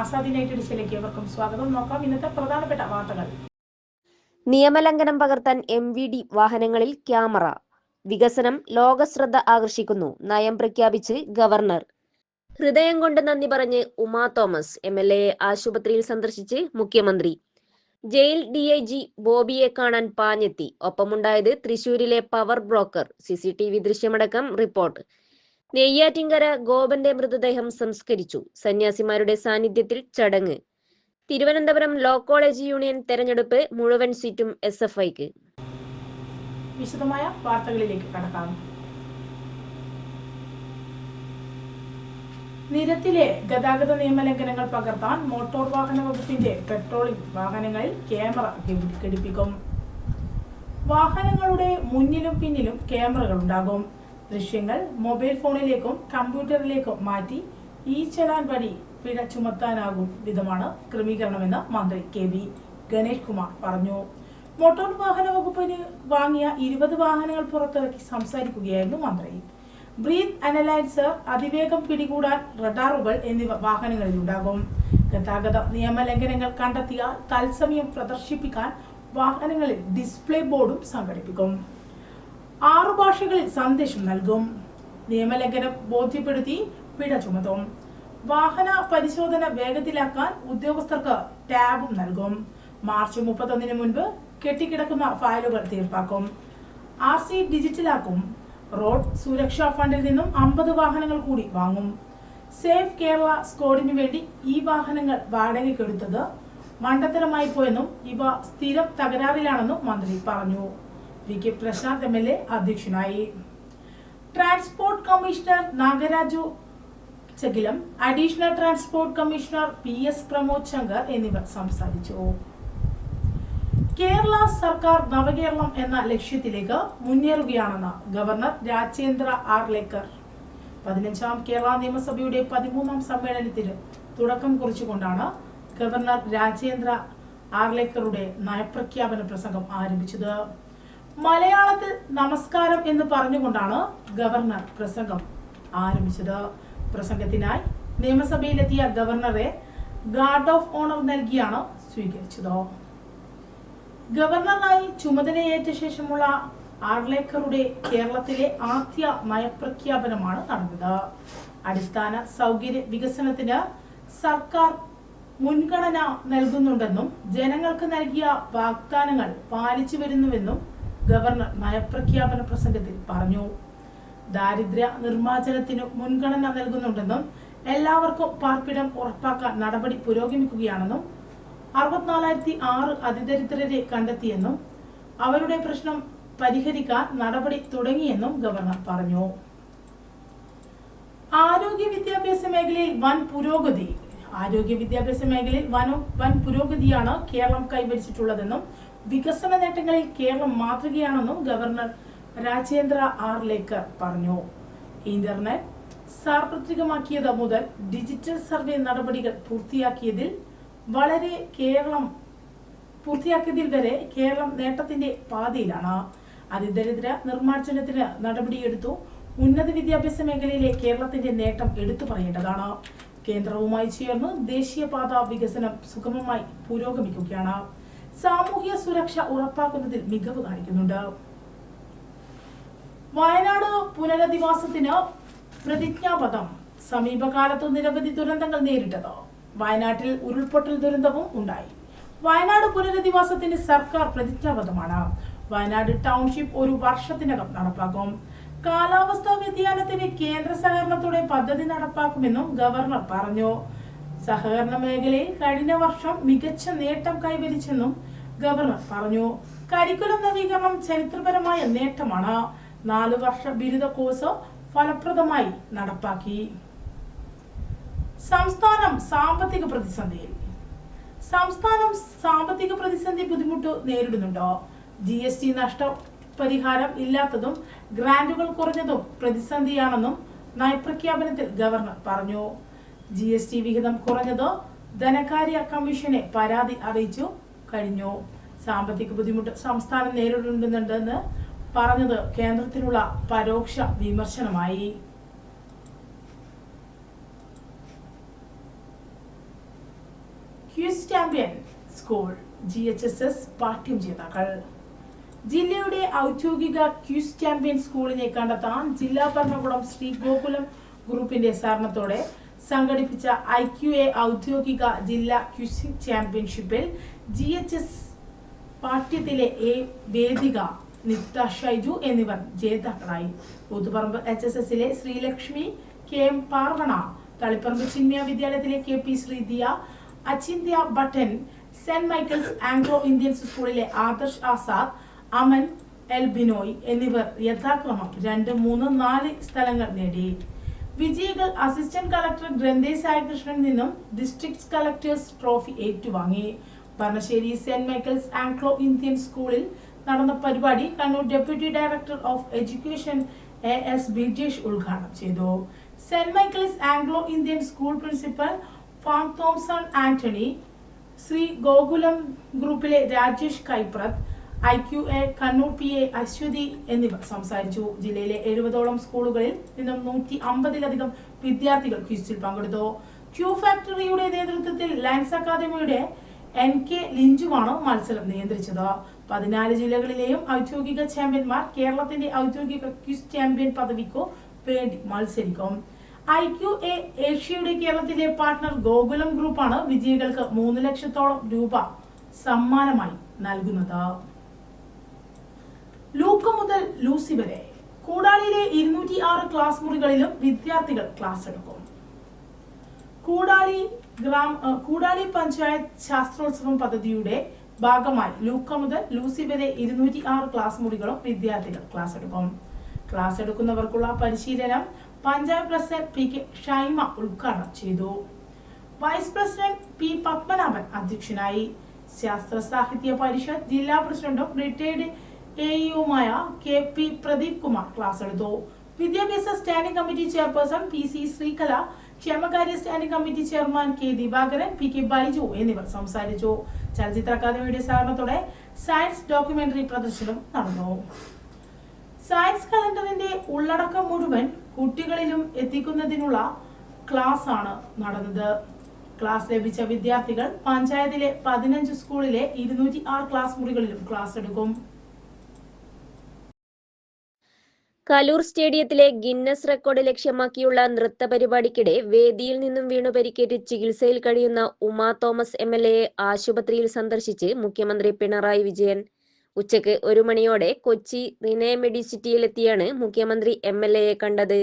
ആസാദി ഏവർക്കും സ്വാഗതം. നോക്കാം ഇന്നത്തെ പ്രധാനപ്പെട്ട വാർത്തകൾ. നിയമലംഘനം പകർത്താൻ എം വി ഡി വാഹനങ്ങളിൽ ക്യാമറ. വികസനം ലോകശ്രദ്ധ ആകർഷിക്കുന്നു. നയം പ്രഖ്യാപിച്ച് ഗവർണർ. ഹൃദയം കൊണ്ട് നന്ദി പറഞ്ഞ് Uma Thomas M L A ആശുപത്രിയിൽ സന്ദർശിച്ച് മുഖ്യമന്ത്രി. ജയിൽ ഡി ഐ ജി ബോബിയെ കാണാൻ പാഞ്ഞെത്തി. ഒപ്പമുണ്ടായത് തൃശൂരിലെ power broker. C C T V ദൃശ്യമടക്കം report. Neyyattinkara ഗോപന്റെ മൃതദേഹം സംസ്കരിച്ചു. സന്യാസിമാരുടെ സാന്നിധ്യത്തിൽ ചടങ്ങ്. തിരുവനന്തപുരം ലോ കോളേജ് യൂണിയൻ തെരഞ്ഞെടുപ്പ് മുഴുവൻ സീറ്റും എസ് എഫ് ഐക്ക്. വിശദമായ വാർത്തകളിലേക്ക് കടക്കാം. നിരത്തിലെ ഗതാഗത നിയമലംഘനങ്ങൾ പകർത്താൻ മോട്ടോർ വാഹന വകുപ്പിന്റെ പെട്രോളിംഗ് വാഹനങ്ങളിൽ ക്യാമറ ഘടിപ്പിക്കും വാഹനങ്ങളുടെ മുന്നിലും പിന്നിലും ക്യാമറകൾ ഉണ്ടാകും. ദൃശ്യങ്ങൾ മൊബൈൽ ഫോണിലേക്കും കമ്പ്യൂട്ടറിലേക്കും മാറ്റി ഈ ചലാൻ വഴി പിഴ ചുമത്താനാകും വിധമാണ് ക്രമീകരണമെന്ന് മന്ത്രി കെ വി ഗണേഷ് കുമാർ പറഞ്ഞു. മോട്ടോർ വാഹന വകുപ്പിന് വാങ്ങിയ ഇരുപത് വാഹനങ്ങൾ പുറത്തിറക്കി സംസാരിക്കുകയായിരുന്നു മന്ത്രി. ബ്രീത്ത് അനലൈസർ അതിവേഗം പിടികൂടാൻ റഡാറുകൾ എന്നിവ വാഹനങ്ങളിൽ ഉണ്ടാകും ഗതാഗത നിയമലംഘനങ്ങൾ കണ്ടെത്തിയാൽ തത്സമയം പ്രദർശിപ്പിക്കാൻ വാഹനങ്ങളിൽ ഡിസ്പ്ലേ ബോർഡും സംഘടിപ്പിക്കും. ആറു ഭാഷകളിൽ സന്ദേശം നൽകും. നിയമലംഘനം ബോധ്യപ്പെടുത്തി പിഴ ചുമത്തും. വാഹന പരിശോധന വേഗത്തിലാക്കാൻ ഉദ്യോഗസ്ഥർക്ക് ടാബും നൽകും. മാർച്ച് മുപ്പത്തൊന്നിന് മുൻപ് കെട്ടിക്കിടക്കുന്ന ഫയലുകൾ തീർപ്പാക്കും. ആർ സി ഡിജിറ്റലാക്കും. റോഡ് സുരക്ഷാ ഫണ്ടിൽ നിന്നും അമ്പത് വാഹനങ്ങൾ കൂടി വാങ്ങും. സേഫ് കേരള സ്കോഡിനു വേണ്ടി ഈ വാഹനങ്ങൾ വാടകയ്ക്കെടുത്തത് മണ്ടത്തരമായി പോയെന്നും ഇവ സ്ഥിരം തകരാറിലാണെന്നും മന്ത്രി പറഞ്ഞു. V K Prashanth M L A അധ്യക്ഷനായി. Transport commissioner Nagaraju Chakilam additional transport commissioner P S Pramod Shankar എന്നിവർ സംസാരിച്ചു. കേരള സർക്കാർ നവകേരളം എന്ന ലക്ഷ്യത്തിലേക്ക് മുന്നേറുകയാണെന്ന് ഗവർണർ രാജേന്ദ്ര ആർലേക്കർ. പതിനഞ്ചാം കേരള നിയമസഭയുടെ പതിമൂന്നാം സമ്മേളനത്തിന് തുടക്കം കുറിച്ചുകൊണ്ടാണ് ഗവർണർ രാജേന്ദ്ര ആർലേക്കറുടെ നയപ്രഖ്യാപന പ്രസംഗം ആരംഭിച്ചത്. മലയാളത്തിൽ നമസ്കാരം എന്ന് പറഞ്ഞുകൊണ്ടാണ് ഗവർണർ പ്രസംഗം ആരംഭിച്ചത്. പ്രസംഗത്തിനായി നിയമസഭയിലെത്തിയ ഗവർണറെ ഗാർഡ് ഓഫ് ഓണർ നൽകിയാണ് സ്വീകരിച്ചത്. ഗവർണറായി ചുമതലയേറ്റ ശേഷമുള്ള ആർലേക്കറുടെ കേരളത്തിലെ ആദ്യ നയപ്രഖ്യാപനമാണ് നടന്നത്. അടിസ്ഥാന സൗകര്യ വികസനത്തിന് സർക്കാർ മുൻഗണന നൽകുന്നുണ്ടെന്നും ജനങ്ങൾക്ക് നൽകിയ വാഗ്ദാനങ്ങൾ പാലിച്ചു വരുന്നുവെന്നും ഗവർണർ നയപ്രഖ്യാപന പ്രസംഗത്തിൽ പറഞ്ഞു. ദാരിദ്ര്യ നിർമ്മാർജനത്തിന് മുൻഗണന നൽകുന്നുണ്ടെന്നും എല്ലാവർക്കും പാർപ്പിടം ഉറപ്പാക്കാൻ നടപടി പുരോഗമിക്കുകയാണെന്നും അറുപത്തിനാലായിരത്തി ആറ് അതിദരിദ്രരെ കണ്ടെത്തിയെന്നും അവരുടെ പ്രശ്നം പരിഹരിക്കാൻ നടപടി തുടങ്ങിയെന്നും ഗവർണർ പറഞ്ഞു. ആരോഗ്യ വിദ്യാഭ്യാസ മേഖലയിൽ വൻ പുരോഗതി. ആരോഗ്യ വിദ്യാഭ്യാസ മേഖലയിൽ വൻ വൻ പുരോഗതിയാണ് കേരളം കൈവരിച്ചിട്ടുള്ളതെന്നും വികസന നേട്ടങ്ങളിൽ കേരളം മാതൃകയാണെന്നും ഗവർണർ രാജേന്ദ്ര ആർ ലേക്കർ പറഞ്ഞു. ഇന്റർനെറ്റ് സാർവത്രികമാക്കിയത് മുതൽ ഡിജിറ്റൽ സർവേ നടപടികൾ പൂർത്തിയാക്കിയതിൽ വളരെ കേരളം പൂർത്തിയാക്കിയതിൽ വരെ കേരളം നേട്ടത്തിന്റെ പാതയിലാണ്. അതിദരിദ്ര നിർമ്മാർജനത്തിന് നടപടിയെടുത്തു. ഉന്നത വിദ്യാഭ്യാസ മേഖലയിലെ കേരളത്തിന്റെ നേട്ടം എടുത്തു പറയേണ്ടതാണ്. കേന്ദ്രവുമായി ചേർന്ന് ദേശീയപാത വികസനം സുഗമമായി പുരോഗമിക്കുകയാണ്. സാമൂഹ്യ സുരക്ഷ ഉറപ്പാക്കുന്നതിൽ മികവ് കാണിക്കുന്നുണ്ട്. വയനാട് പുനരധിവാസത്തിന് പ്രതിജ്ഞാപദം സമീപകാലത്ത് നിരവധി ദുരന്തങ്ങൾ നേരിട്ടത്. വയനാട്ടിൽ ഉരുൾപൊട്ടൽ ദുരന്തവും ഉണ്ടായി. വയനാട് പുനരധിവാസത്തിന് സർക്കാർ പ്രതിജ്ഞാബദ്ധമാണ്. വയനാട് ടൗൺഷിപ്പ് ഒരു വർഷത്തിനകം നടപ്പാക്കും. കാലാവസ്ഥാ വ്യതിയാനത്തിന് കേന്ദ്ര സഹകരണത്തോടെ പദ്ധതി നടപ്പാക്കുമെന്നും ഗവർണർ പറഞ്ഞു. സഹകരണ മേഖലയിൽ കഴിഞ്ഞ വർഷം മികച്ച നേട്ടം കൈവരിച്ചെന്നും ഗവർണർ പറഞ്ഞു കരിക്കുലം നവീകരണം ചരിത്രപരമായ നേട്ടമാണ്. നാലു വർഷ ബിരുദ കോഴ്സ് ഫലപ്രദമായി നടപ്പാക്കി. സംസ്ഥാനം സാമ്പത്തിക പ്രതിസന്ധിയിൽ. സംസ്ഥാനം സാമ്പത്തിക പ്രതിസന്ധി ബുദ്ധിമുട്ട് നേരിടുന്നുണ്ടോ? ജി എസ് ടി നഷ്ടപരിഹാരം ഇല്ലാത്തതും ഗ്രാന്റുകൾ കുറഞ്ഞതും പ്രതിസന്ധിയാണെന്നും നയപ്രഖ്യാപനത്തിൽ ഗവർണർ പറഞ്ഞു. ജി വിഹിതം കുറഞ്ഞത് ധനകാര്യ കമ്മീഷനെ പരാതി അറിയിച്ചു. കഴിഞ്ഞു. സാമ്പത്തിക ബുദ്ധിമുട്ട് സംസ്ഥാനം നേരിടുന്നുണ്ടെന്ന് പറഞ്ഞത് കേന്ദ്രത്തിലുള്ള പരോക്ഷ വിമർശനമായി. Quiz champion school G H S S Pattiam ജേതാക്കൾ. ജില്ലയുടെ ഔദ്യോഗിക ക്യൂസ് ചാമ്പ്യൻ സ്കൂളിനെ കണ്ടെത്താൻ ജില്ലാ ഭരണകൂടം ശ്രീ ഗോകുലം ഗ്രൂപ്പിന്റെ സഹകരണത്തോടെ സംഘടിപ്പിച്ച ഐ ക്യു എ ഔദ്യോഗിക ജില്ലാ ക്യൂസിംഗ് ചാമ്പ്യൻഷിപ്പിൽ ജി എച്ച് എസ് പാഠ്യത്തിലെ എ വേദിക നിത്ത ഷൈജു എന്നിവർ ജേതാക്കളായി. കൂത്തുപറമ്പ് എച്ച് എസ് എസിലെ ശ്രീലക്ഷ്മി കെ എം പാർവണ തളിപ്പറമ്പ് ചിന്മയ വിദ്യാലയത്തിലെ K P Sreediya Achinthya Bhattan Saint Michael's Anglo Indian സ്കൂളിലെ ആദർശ് ആസാദ് അമൻ എൽ ബിനോയ് എന്നിവർ യഥാക്രമം രണ്ട് മൂന്ന് നാല് സ്ഥലങ്ങൾ നേടി. വിജയികൾ അസിസ്റ്റന്റ് കളക്ടർ ഗ്രന്ഥേ സായകൃഷ്ണനിൽ നിന്നും ഡിസ്ട്രിക്ട് കളക്ടേഴ്സ് ട്രോഫി ഏറ്റുവാങ്ങി. Bharanassery saint Michael's Anglo Indian സ്കൂളിൽ നടന്ന പരിപാടി Kannur deputy director of education A S Bijesh ഉദ്ഘാടനം ചെയ്തു. Saint Michael's Anglo Indian school principal farm Thomson Antony Shri Gokulam ഗ്രൂപ്പിലെ Rajesh Kaiprath I Q A Kannur P A Aswathi എന്നിവർ സംസാരിച്ചു. ജില്ലയിലെ എഴുപതോളം സ്കൂളുകളിൽ നിന്നും നൂറ്റി അമ്പതിലധികം വിദ്യാർത്ഥികൾ ക്വിസിൽ പങ്കെടുത്തു. ക്യൂ ഫാക്ടറിയുടെ നേതൃത്വത്തിൽ ലയൻസ് അക്കാദമിയുടെ എൻ കെ ലിഞ്ചുമാണ് മത്സരം നിയന്ത്രിച്ചത്? പതിനാല് ജില്ലകളിലെയും ഔദ്യോഗിക ചാമ്പ്യന്മാർ കേരളത്തിന്റെ ഔദ്യോഗിക ക്വിസ് ചാമ്പ്യൻ പദവിക്കോ വേണ്ടി മത്സരിക്കും. ഐ ക്യു എ ഏഷ്യയുടെ കേരളത്തിലെ പാർട്ട്ണർ ഗോകുലം ഗ്രൂപ്പാണ് വിജയികൾക്ക് മൂന്ന് ലക്ഷത്തോളം രൂപ സമ്മാനമായി നൽകുന്നത്. ലൂക്ക മുതൽ ലൂസി വരെ. കൂടാളിയിലെ ഇരുന്നൂറ്റി ആറ് ക്ലാസ് മുറികളിലും വിദ്യാർത്ഥികൾ ക്ലാസ് എടുക്കും. കൂടാളി ഗ്രാം കൂടാലി പഞ്ചായത്ത് ശാസ്ത്രോത്സവം പദ്ധതിയുടെ ഭാഗമായി ലൂക്ക മുതൽ ലൂസി വരെ ഇരുന്നൂറ്റി ആറ് ക്ലാസ് മുറികളും വിദ്യാർത്ഥികൾ ക്ലാസ് എടുക്കും ക്ലാസ് എടുക്കുന്നവർക്കുള്ള പരിശീലനം panchayat president P K Shaima ഉദ്ഘാടനം ചെയ്തു. വൈസ് പ്രസിഡന്റ് പി പത്മനാഭൻ അധ്യക്ഷനായി. ശാസ്ത്ര സാഹിത്യ പരിഷത്ത് ജില്ലാ പ്രസിഡന്റും retired എയുമായ K P Pradeep Kumar class എടുത്തു വിദ്യാഭ്യാസ standing committee chairperson P C Sreekala ക്ഷേമകാര്യ standing committee chairman K Divakaran P K Baiju എന്നിവർ സംസാരിച്ചു. ചലച്ചിത്ര അക്കാദമിയുടെ സഹകരണത്തോടെ സയൻസ് ഡോക്യുമെന്ററി പ്രദർശനം നടന്നു. സയൻസ് കലണ്ടറിന്റെ ഉള്ളടക്കം മുഴുവൻ കുട്ടികളിലും എത്തിക്കുന്നതിനുള്ള ക്ലാസ് ആണ് നടന്നത്. ക്ലാസ് ലഭിച്ച വിദ്യാർത്ഥികൾ പഞ്ചായത്തിലെ പതിനഞ്ച് സ്കൂളിലെ ഇരുന്നൂറ്റി ആറ് ക്ലാസ് മുറികളിലും ക്ലാസ് എടുക്കും. കലൂർ സ്റ്റേഡിയത്തിലെ ഗിന്നസ് റെക്കോർഡ് ലക്ഷ്യമാക്കിയുള്ള നൃത്ത പരിപാടിക്കിടെ വേദിയിൽ നിന്നും വീണു പരിക്കേറ്റ് ചികിത്സയിൽ കഴിയുന്ന ഉമാ തോമസ് എം എൽ ആശുപത്രിയിൽ സന്ദർശിച്ച് മുഖ്യമന്ത്രി പിണറായി വിജയൻ. ഉച്ചയ്ക്ക് ഒരു മണിയോടെ കൊച്ചി റിനെ മെഡിസിറ്റിയിലെത്തിയാണ് മുഖ്യമന്ത്രി എം എൽ എയെ കണ്ടത്.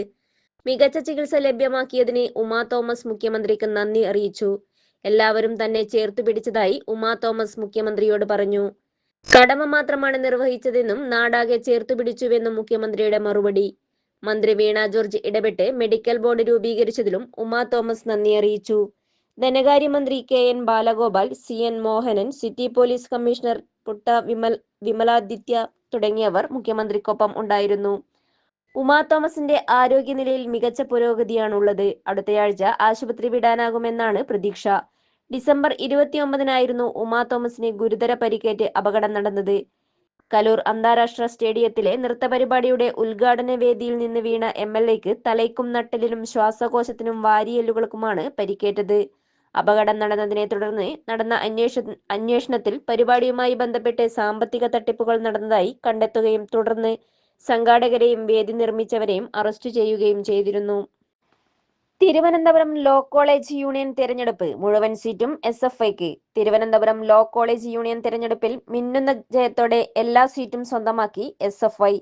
മികച്ച ചികിത്സ ലഭ്യമാക്കിയതിന് ഉമാ തോമസ് മുഖ്യമന്ത്രിക്ക് നന്ദി അറിയിച്ചു. എല്ലാവരും തന്നെ ചേർത്തു പിടിച്ചതായി ഉമാ തോമസ് മുഖ്യമന്ത്രിയോട് പറഞ്ഞു. കടമ മാത്രമാണ് നിർവഹിച്ചതെന്നും നാടാകെ ചേർത്തുപിടിച്ചുവെന്നും മുഖ്യമന്ത്രിയുടെ മറുപടി. മന്ത്രി വീണ ജോർജ് ഇടപെട്ട് മെഡിക്കൽ ബോർഡ് രൂപീകരിച്ചതിലും ഉമാ തോമസ് നന്ദി അറിയിച്ചു. ധനകാര്യമന്ത്രി K N Balagopal C N Mohanan city police commissioner Putta Vimal Vimaladitya തുടങ്ങിയവർ മുഖ്യമന്ത്രിക്കൊപ്പം ഉണ്ടായിരുന്നു. ഉമാ തോമസിന്റെ ആരോഗ്യനിലയിൽ മികച്ച പുരോഗതിയാണുള്ളത്. അടുത്തയാഴ്ച ആശുപത്രി വിടാനാകുമെന്നാണ് പ്രതീക്ഷ. ഡിസംബർ ഇരുപത്തിയൊമ്പതിനായിരുന്നു ഉമാ തോമസിന് ഗുരുതര പരിക്കേറ്റ് അപകടം നടന്നത്. കലൂർ അന്താരാഷ്ട്ര സ്റ്റേഡിയത്തിലെ നൃത്തപരിപാടിയുടെ ഉദ്ഘാടന വേദിയിൽ നിന്ന് വീണ എം എൽ എക്ക് തലയ്ക്കും നട്ടലിനും ശ്വാസകോശത്തിനും വാരിയെല്ലുകൾക്കുമാണ് പരിക്കേറ്റത്. അപകടം നടന്നതിനെ തുടർന്ന് നടന്ന അന്വേഷ അന്വേഷണത്തിൽ പരിപാടിയുമായി ബന്ധപ്പെട്ട് സാമ്പത്തിക തട്ടിപ്പുകൾ നടന്നതായി കണ്ടെത്തുകയും തുടർന്ന് സംഘാടകരെയും വേദി നിർമ്മിച്ചവരെയും അറസ്റ്റ് ചെയ്യുകയും ചെയ്തിരുന്നു. തിരുവനന്തപുരം ലോ കോളേജ് യൂണിയൻ തിരഞ്ഞെടുപ്പ് മുഴുവൻ സീറ്റും എസ് എഫ് ഐക്ക് തിരുവനന്തപുരം ലോ കോളേജ് യൂണിയൻ തിരഞ്ഞെടുപ്പിൽ മിന്നുന്ന ജയത്തോടെ എല്ലാ സീറ്റും സ്വന്തമാക്കി എസ് എഫ് ഐ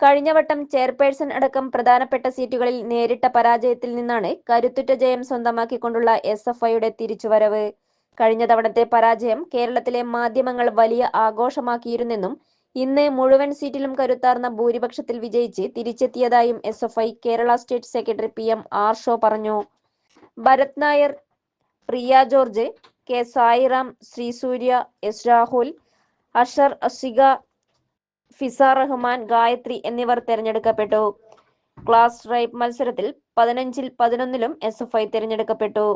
കഴിഞ്ഞ വട്ടം ചെയർപേഴ്സൺ അടക്കം പ്രധാനപ്പെട്ട സീറ്റുകളിൽ നേരിട്ട പരാജയത്തിൽ നിന്നാണ് കരുത്തുറ്റ ജയം സ്വന്തമാക്കിക്കൊണ്ടുള്ള എസ് എഫ് ഐയുടെ തിരിച്ചുവരവ്. കഴിഞ്ഞ തവണത്തെ പരാജയം കേരളത്തിലെ മാധ്യമങ്ങൾ വലിയ ആഘോഷമാക്കിയിരുന്നെന്നും ഇന്ന് മുഴുവൻ സീറ്റിലും കരുത്താർന്ന ഭൂരിപക്ഷത്തിൽ വിജയിച്ച് തിരിച്ചെത്തിയതായും S F I Kerala state secretary P M Arsho പറഞ്ഞു. Bharat Nair Priya George K Sairam ശ്രീസൂര്യ S Rahul അഷർ Ashika Fiza Rahman Gayathri എന്നിവർ തെരഞ്ഞെടുക്കപ്പെട്ടു. ക്ലാസ് റൈപ്പ് മത്സരത്തിൽ പതിനഞ്ചിൽ പതിനൊന്നിലും എസ് എഫ് ഐ തിരഞ്ഞെടുക്കപ്പെട്ടു.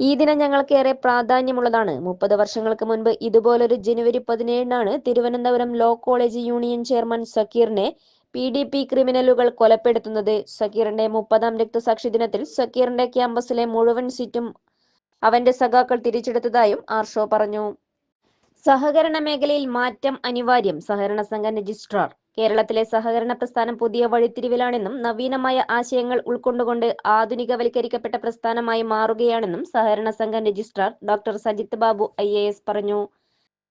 ഈ ദിനം ഞങ്ങൾക്കേറെ പ്രാധാന്യമുള്ളതാണ്. മുപ്പത് വർഷങ്ങൾക്ക് മുൻപ് ഇതുപോലൊരു ജനുവരി പതിനേഴിനാണ് Thiruvananthapuram law college union chairman സക്കീറിനെ P D P ക്രിമിനലുകൾ കൊലപ്പെടുത്തുന്നത്. സക്കീറിന്റെ മുപ്പതാം രക്തസാക്ഷി ദിനത്തിൽ സക്കീറിന്റെ ക്യാമ്പസിലെ മുഴുവൻ സീറ്റും അവന്റെ സഖാക്കൾ തിരിച്ചെടുത്തതായും ആർഷോ പറഞ്ഞു. സഹകരണ മേഖലയിൽ മാറ്റം അനിവാര്യം. സഹകരണ സംഘം രജിസ്ട്രാർ കേരളത്തിലെ സഹകരണ പ്രസ്ഥാനം പുതിയ വഴിത്തിരിവിലാണെന്നും നവീനമായ ആശയങ്ങൾ ഉൾക്കൊണ്ടുകൊണ്ട് ആധുനികവൽക്കരിക്കപ്പെട്ട പ്രസ്ഥാനമായി മാറുകയാണെന്നും സഹകരണ സംഘം registrar doctor Sajith Babu I പറഞ്ഞു.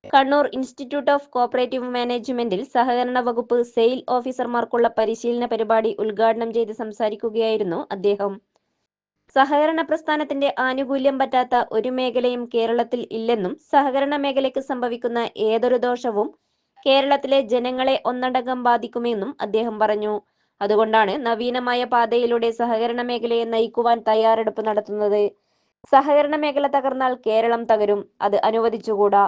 കണ്ണൂർ ഇൻസ്റ്റിറ്റ്യൂട്ട് ഓഫ് കോപ്പറേറ്റീവ് മാനേജ്മെന്റിൽ സഹകരണ വകുപ്പ് സെയിൽ ഓഫീസർമാർക്കുള്ള പരിശീലന പരിപാടി ഉദ്ഘാടനം ചെയ്ത് സംസാരിക്കുകയായിരുന്നു അദ്ദേഹം. സഹകരണ പ്രസ്ഥാനത്തിന്റെ ആനുകൂല്യം പറ്റാത്ത ഒരു മേഖലയും കേരളത്തിൽ ഇല്ലെന്നും സഹകരണ മേഖലയ്ക്ക് സംഭവിക്കുന്ന ഏതൊരു ദോഷവും കേരളത്തിലെ ജനങ്ങളെ ഒന്നടങ്കം ബാധിക്കുമെന്നും അദ്ദേഹം പറഞ്ഞു. അതുകൊണ്ടാണ് നവീനമായ പാതയിലൂടെ സഹകരണ മേഖലയെ നയിക്കുവാൻ തയ്യാറെടുപ്പ് നടത്തുന്നത്. സഹകരണ മേഖല തകർന്നാൽ കേരളം തകരും അത് അനുവദിച്ചുകൂടാ.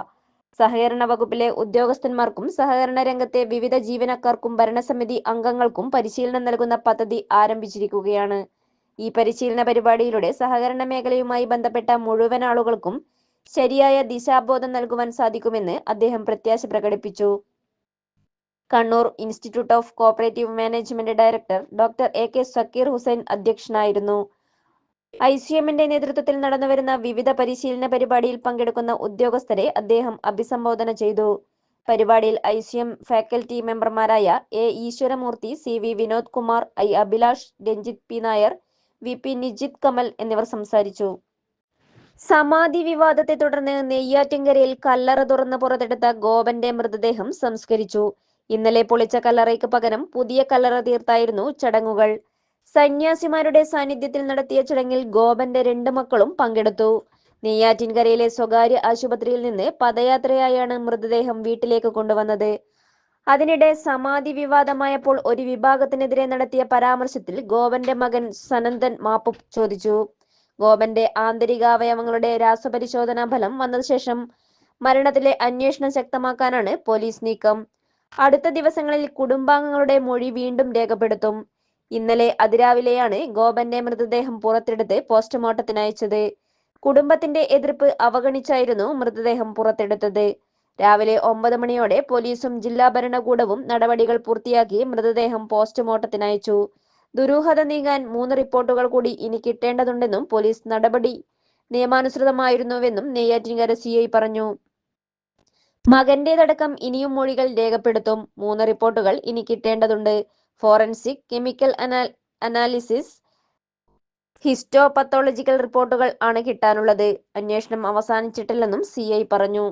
സഹകരണ വകുപ്പിലെ ഉദ്യോഗസ്ഥന്മാർക്കും സഹകരണ രംഗത്തെ വിവിധ ജീവനക്കാർക്കും ഭരണസമിതി അംഗങ്ങൾക്കും പരിശീലനം നൽകുന്ന പദ്ധതി ആരംഭിച്ചിരിക്കുകയാണ്. ഈ പരിശീലന പരിപാടിയിലൂടെ സഹകരണ മേഖലയുമായി ബന്ധപ്പെട്ട മുഴുവൻ ആളുകൾക്കും ശരിയായ ദിശാബോധം നൽകുവാൻ സാധിക്കുമെന്ന് അദ്ദേഹം പ്രത്യാശ പ്രകടിപ്പിച്ചു. Kannur institute of cooperative management director doctor A K Zakir Hussain അധ്യക്ഷനായിരുന്നു. ഐ സി എമ്മിന്റെ നേതൃത്വത്തിൽ നടന്നുവരുന്ന വിവിധ പരിശീലന പരിപാടിയിൽ പങ്കെടുക്കുന്ന ഉദ്യോഗസ്ഥരെ അദ്ദേഹം അഭിസംബോധന ചെയ്തു. പരിപാടിയിൽ ഐ സി എം ഫാക്കൽറ്റി മെമ്പർമാരായ A Eswaramoorthy C V Vinod Kumar I Abhilash Ranjith P Nair V P Nijith Kamal എന്നിവർ സംസാരിച്ചു. സമാധി വിവാദത്തെ തുടർന്ന് നെയ്യാറ്റിൻകരയിൽ കല്ലറ തുറന്ന് പുറത്തെടുത്ത ഗോപന്റെ മൃതദേഹം സംസ്കരിച്ചു. ഇന്നലെ പൊളിച്ച കല്ലറയ്ക്ക് പകരം പുതിയ കല്ലറ തീർത്തായിരുന്നു ചടങ്ങുകൾ. സന്യാസിമാരുടെ സാന്നിധ്യത്തിൽ നടത്തിയ ചടങ്ങിൽ ഗോപന്റെ രണ്ട് മക്കളും പങ്കെടുത്തു. നെയ്യാറ്റിൻകരയിലെ സ്വകാര്യ ആശുപത്രിയിൽ നിന്ന് പദയാത്രയായാണ് മൃതദേഹം വീട്ടിലേക്ക് കൊണ്ടുവന്നത്. അതിനിടെ സമാധി വിവാദമായപ്പോൾ ഒരു വിഭാഗത്തിനെതിരെ നടത്തിയ പരാമർശത്തിൽ ഗോപന്റെ മകൻ സനന്ദൻ മാപ്പ് ചോദിച്ചു. ഗോപന്റെ ആന്തരികാവയവങ്ങളുടെ രാസപരിശോധനാ ഫലം വന്ന ശേഷം മരണത്തിലെ അന്വേഷണം ശക്തമാക്കാനാണ് പോലീസ് നീക്കം. അടുത്ത ദിവസങ്ങളിൽ കുടുംബാംഗങ്ങളുടെ മൊഴി വീണ്ടും രേഖപ്പെടുത്തും. ഇന്നലെ അതിരാവിലെയാണ് ഗോപന്റെ മൃതദേഹം പുറത്തെടുത്ത് പോസ്റ്റ്മോർട്ടത്തിന് അയച്ചത്. കുടുംബത്തിന്റെ എതിർപ്പ് അവഗണിച്ചായിരുന്നു മൃതദേഹം പുറത്തെടുത്തത്. രാവിലെ ഒമ്പത് മണിയോടെ പോലീസും ജില്ലാ ഭരണകൂടവും നടപടികൾ പൂർത്തിയാക്കി മൃതദേഹം പോസ്റ്റ്മോർട്ടത്തിന് അയച്ചു. ദുരൂഹത നീങ്ങാൻ മൂന്ന് റിപ്പോർട്ടുകൾ കൂടി ഇനി കിട്ടേണ്ടതുണ്ടെന്നും പോലീസ് നടപടി നിയമാനുസൃതമായിരുന്നുവെന്നും നെയ്യാറ്റിൻകര സി ഐ പറഞ്ഞു. മകന്റേതടക്കം ഇനിയും മൊഴികൾ രേഖപ്പെടുത്തും. മൂന്ന് റിപ്പോർട്ടുകൾ ഇനി കിട്ടേണ്ടതുണ്ട്. ഫോറൻസിക് കെമിക്കൽ അനാലിസിസ് ഹിസ്റ്റോപത്തോളജിക്കൽ റിപ്പോർട്ടുകൾ ആണ് കിട്ടാനുള്ളത്. അന്വേഷണം അവസാനിച്ചിട്ടില്ലെന്നും സി പറഞ്ഞു.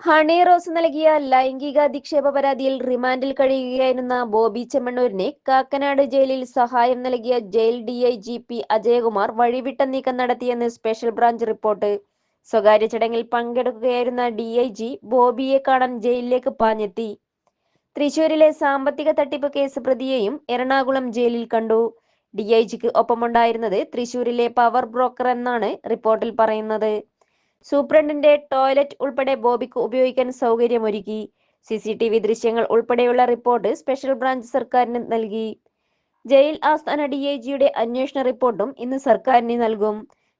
ഹണി റോസ് നൽകിയ ലൈംഗിക അധിക്ഷേപ പരാതിയിൽ റിമാൻഡിൽ കഴിയുകയായിരുന്ന ബോബി ചെമ്മണ്ണൂരിനെ കാക്കനാട് ജയിലിൽ സഹായം നൽകിയ jail D I G P Ajayakumar വഴിവിട്ട നീക്കം നടത്തിയെന്ന് സ്പെഷ്യൽ ബ്രാഞ്ച് റിപ്പോർട്ട്. സ്വകാര്യ ചടങ്ങിൽ പങ്കെടുക്കുകയായിരുന്ന ഡി ഐ ജി ബോബിയെ കാണാൻ ജയിലിലേക്ക് പാഞ്ഞെത്തി. തൃശൂരിലെ സാമ്പത്തിക തട്ടിപ്പ് കേസ് പ്രതിയെയും എറണാകുളം ജയിലിൽ കണ്ടു. ഡി ഐ ജിക്ക് ഒപ്പമുണ്ടായിരുന്നത് തൃശൂരിലെ പവർ ബ്രോക്കർ എന്നാണ് റിപ്പോർട്ടിൽ പറയുന്നത്. സൂപ്രണ്ടിന്റെ ടോയ്ലറ്റ് ഉൾപ്പെടെ ബോബിക്ക് ഉപയോഗിക്കാൻ സൗകര്യമൊരുക്കി. സി സി ടി വി ദൃശ്യങ്ങൾ ഉൾപ്പെടെയുള്ള റിപ്പോർട്ട് സ്പെഷ്യൽ ബ്രാഞ്ച് സർക്കാരിന് നൽകി. ജയിൽ ആസ്ഥാന ഡി ഐ ജിയുടെ അന്വേഷണ റിപ്പോർട്ടും ഇന്ന് സർക്കാരിന് നൽകും.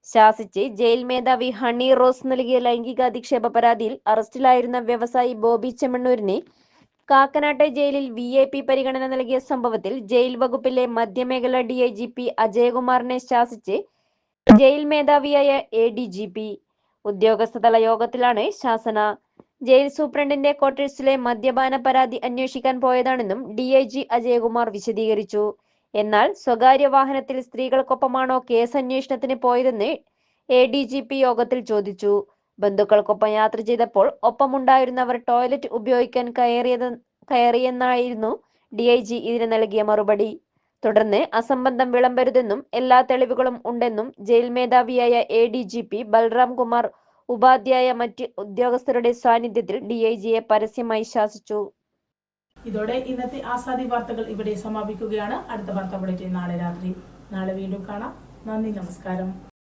ശാസിച്ച് ജയിൽ മേധാവി ഹണി റോസ് നൽകിയ ലൈംഗിക അധിക്ഷേപ പരാതിയിൽ അറസ്റ്റിലായിരുന്ന വ്യവസായി ബോബി ചെമ്മണ്ണൂരിനെ കാക്കനാട്ടെ ജയിലിൽ വി ഐ പി പരിഗണന നൽകിയ സംഭവത്തിൽ ജയിൽ വകുപ്പിലെ മധ്യമേഖല ഡി ഐ ജി പി അജയകുമാറിനെ ശാസിച്ച് ജയിൽ മേധാവിയായ എ ഡി ജി പി. ഉദ്യോഗസ്ഥതല യോഗത്തിലാണ് ശാസന. ജയിൽ സൂപ്രണ്ടിന്റെ ക്വാർട്ടേഴ്സിലെ മദ്യപാന പരാതി അന്വേഷിക്കാൻ പോയതാണെന്നും ഡി ഐ ജി അജയകുമാർ വിശദീകരിച്ചു. എന്നാൽ സ്വകാര്യ വാഹനത്തിൽ സ്ത്രീകൾക്കൊപ്പമാണോ കേസ് അന്വേഷണത്തിന് പോയതെന്ന് എ ഡി ജി പി യോഗത്തിൽ ചോദിച്ചു. ബന്ധുക്കൾക്കൊപ്പം യാത്ര ചെയ്തപ്പോൾ ഒപ്പമുണ്ടായിരുന്നവർ ടോയ്ലറ്റ് ഉപയോഗിക്കാൻ കയറിയത് കയറിയെന്നായിരുന്നു ഡി ഐ ജി ഇതിന് നൽകിയ മറുപടി. തുടർന്ന് അസംബന്ധം വിളമ്പരുതെന്നും എല്ലാ തെളിവുകളും ഉണ്ടെന്നും jail മേധാവിയായ A D G P Balram Kumar Upadhyay മറ്റ് ഉദ്യോഗസ്ഥരുടെ സാന്നിധ്യത്തിൽ ഡി ഐ ജിയെ പരസ്യമായി ശാസിച്ചു. ഇതോടെ ഇന്നത്തെ ആസാദി വാർത്തകൾ ഇവിടെ സമാപിക്കുകയാണ്. അടുത്ത വാർത്ത നാളെ രാത്രി. നാളെ വീണ്ടും കാണാം. നന്ദി നമസ്കാരം.